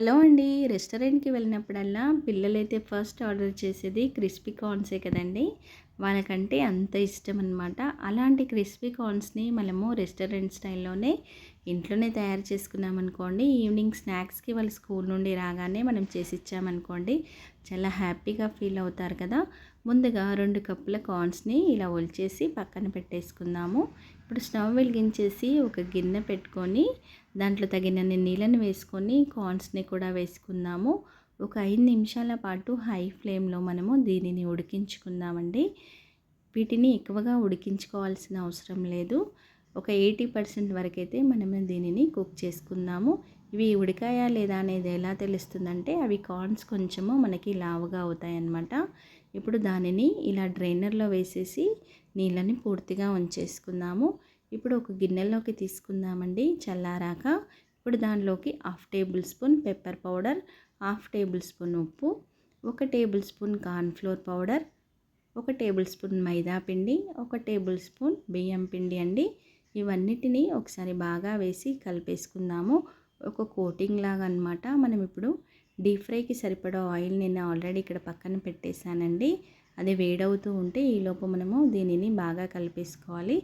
Hello అండి. రెస్టారెంట్కి వెళ్ళినప్పుడల్లా పిల్లలైతే ఫస్ట్ ఆర్డర్ చేసేది క్రిస్పీ కార్న్సే కదండి. వాళ్ళకంటే అంత ఇష్టం అనమాట అలాంటి క్రిస్పీ కార్న్స్ని మనము రెస్టారెంట్ స్టైల్లోనే ఇంట్లోనే తయారు చేసుకున్నామనుకోండి ఈవినింగ్ స్నాక్స్కి వాళ్ళ స్కూల్ నుండి రాగానే మనం చేసి ఇచ్చామనుకోండి చాలా హ్యాపీగా ఫీల్ అవుతారు కదా. ముందుగా రెండు కప్పుల కార్న్స్ని ఇలా ఒలిచేసి పక్కన పెట్టేసుకుందాము. ఇప్పుడు స్టవ్ వెలిగించేసి ఒక గిన్నె పెట్టుకొని దాంట్లో తగినన్ని నీళ్ళని వేసుకొని కార్న్స్ని కూడా వేసుకుందాము. ఒక ఐదు నిమిషాల పాటు హై ఫ్లేమ్లో మనము దీనిని ఉడికించుకుందామండి. వీటిని ఎక్కువగా ఉడికించుకోవాల్సిన అవసరం లేదు. ఒక ఎయిటీ పర్సెంట్ వరకైతే మనం దీనిని కుక్ చేసుకుందాము. ఇవి ఉడికాయా లేదా అనేది ఎలా తెలుస్తుందంటే అవి కార్న్స్ కొంచెము మనకి లావుగా అవుతాయి అన్నమాట ఇప్పుడు దానిని ఇలా డ్రైనర్లో వేసేసి నీళ్ళని పూర్తిగా ఉంచేసుకుందాము. ఇప్పుడు ఒక గిన్నెలోకి తీసుకుందామండి చల్లారాక. ఇప్పుడు దానిలోకి half tablespoon pepper powder half tablespoon ఉప్పు ఒక టేబుల్ స్పూన్ కార్న్ఫ్లోర్ పౌడర్ ఒక టేబుల్ స్పూన్ మైదా పిండి ఒక టేబుల్ స్పూన్ బియ్యం పిండి అండి. ఇవన్నిటిని ఒకసారి బాగా వేసి కలిపేసుకుందాము. ఒక కోటింగ్ లాగా అనమాట మనం ఇప్పుడు డీప్ ఫ్రైకి సరిపడా ఆయిల్ నేను ఆల్రెడీ ఇక్కడ పక్కన పెట్టేశానండి. అది వేడవుతూ ఉంటే ఈలోపు మనము దీనిని బాగా కలిపేసుకోవాలి.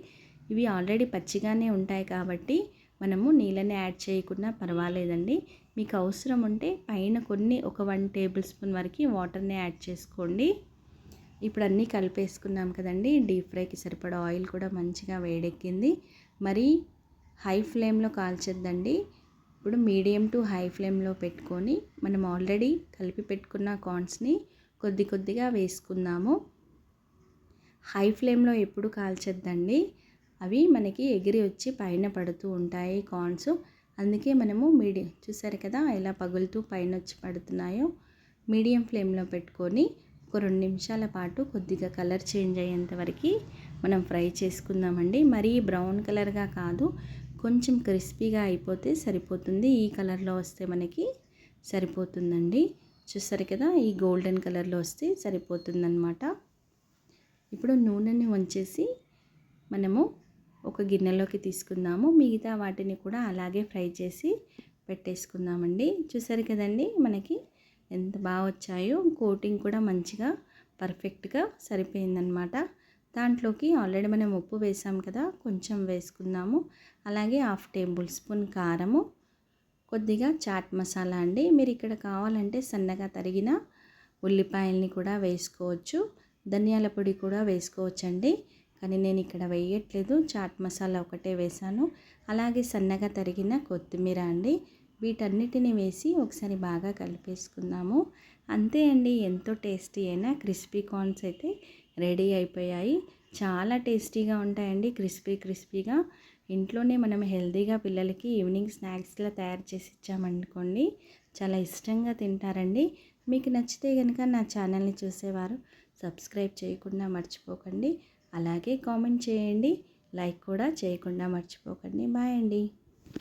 ఇవి ఆల్రెడీ పచ్చిగానే ఉంటాయి కాబట్టి మనము నీళ్ళని యాడ్ చేయకుండా పర్వాలేదండి. మీకు అవసరం ఉంటే పైన కొన్ని ఒక వన్ టేబుల్ స్పూన్ వరకు వాటర్ని యాడ్ చేసుకోండి. ఇప్పుడు అన్నీ కలిపేసుకున్నాం కదండి. డీప్ ఫ్రైకి సరిపడా ఆయిల్ కూడా మంచిగా వేడెక్కింది. మరి హై ఫ్లేమ్లో కాల్చొద్దండి. ఇప్పుడు మీడియం టు హై ఫ్లేమ్లో పెట్టుకొని మనం ఆల్రెడీ కలిపి పెట్టుకున్న కార్న్స్ని కొద్ది కొద్దిగా వేసుకుందాము. హై ఫ్లేమ్లో ఎప్పుడు కాల్చొద్దండి. అవి మనకి ఎగిరి వచ్చి పైన పడుతూ ఉంటాయి కార్న్స్. అందుకే మనము మీడియం చూసారు కదా ఎలా పగులుతూ పైన వచ్చి పడుతున్నాయో మీడియం ఫ్లేమ్లో పెట్టుకొని ఒక రెండు నిమిషాల పాటు కొద్దిగా కలర్ చేంజ్ అయ్యేంత వరకు మనం ఫ్రై చేసుకుందామండి. మరీ బ్రౌన్ కలర్గా కాదు కొంచెం క్రిస్పీగా అయిపోతే సరిపోతుంది. ఈ కలర్లో వస్తే మనకి సరిపోతుందండి. చూసారు కదా ఈ గోల్డెన్ కలర్లో వస్తే సరిపోతుందన్నమాట. ఇప్పుడు నూనెని వంచేసి మనము ఒక గిన్నెలోకి తీసుకుందాము. మిగతా వాటిని కూడా అలాగే ఫ్రై చేసి పెట్టేసుకుందామండి. చూసారు కదండి మనకి ఎంత బాగా వచ్చాయో కోటింగ్ కూడా మంచిగా పర్ఫెక్ట్గా సరిపోయిందనమాట దాంట్లోకి ఆల్రెడీ మనం ఉప్పు వేసాం కదా కొంచెం వేసుకుందాము. అలాగే హాఫ్ టేబుల్ స్పూన్ కారము కొద్దిగా చాట్ మసాలా అండి. మీరు ఇక్కడ కావాలంటే సన్నగా తరిగిన ఉల్లిపాయల్ని కూడా వేసుకోవచ్చు. ధనియాల పొడి కూడా వేసుకోవచ్చండి. కానీ నేను ఇక్కడ వేయట్లేదు. చాట్ మసాలా ఒకటే వేసాను. అలాగే సన్నగా తరిగిన కొత్తిమీర అండి. వీటన్నిటిని వేసి ఒకసారి బాగా కలిపేసుకుందాము. అంతే అండి ఎంతో టేస్టీ అయినా క్రిస్పీ కార్న్స్ అయితే రెడీ అయిపోయాయి. చాలా టేస్టీగా ఉంటాయండి క్రిస్పీ క్రిస్పీగా. ఇంట్లోనే మనం హెల్తీగా పిల్లలకి ఈవినింగ్ స్నాక్స్లా తయారు చేసి ఇచ్చామనుకోండి చాలా ఇష్టంగా తింటారండి. మీకు నచ్చితే కనుక నా ఛానల్ని చూసేవారు సబ్స్క్రైబ్ చేయకుండా మర్చిపోకండి. అలాగే కామెంట్ చేయండి లైక్ కూడా చేయకుండా మర్చిపోకండి. బాయ్ అండి.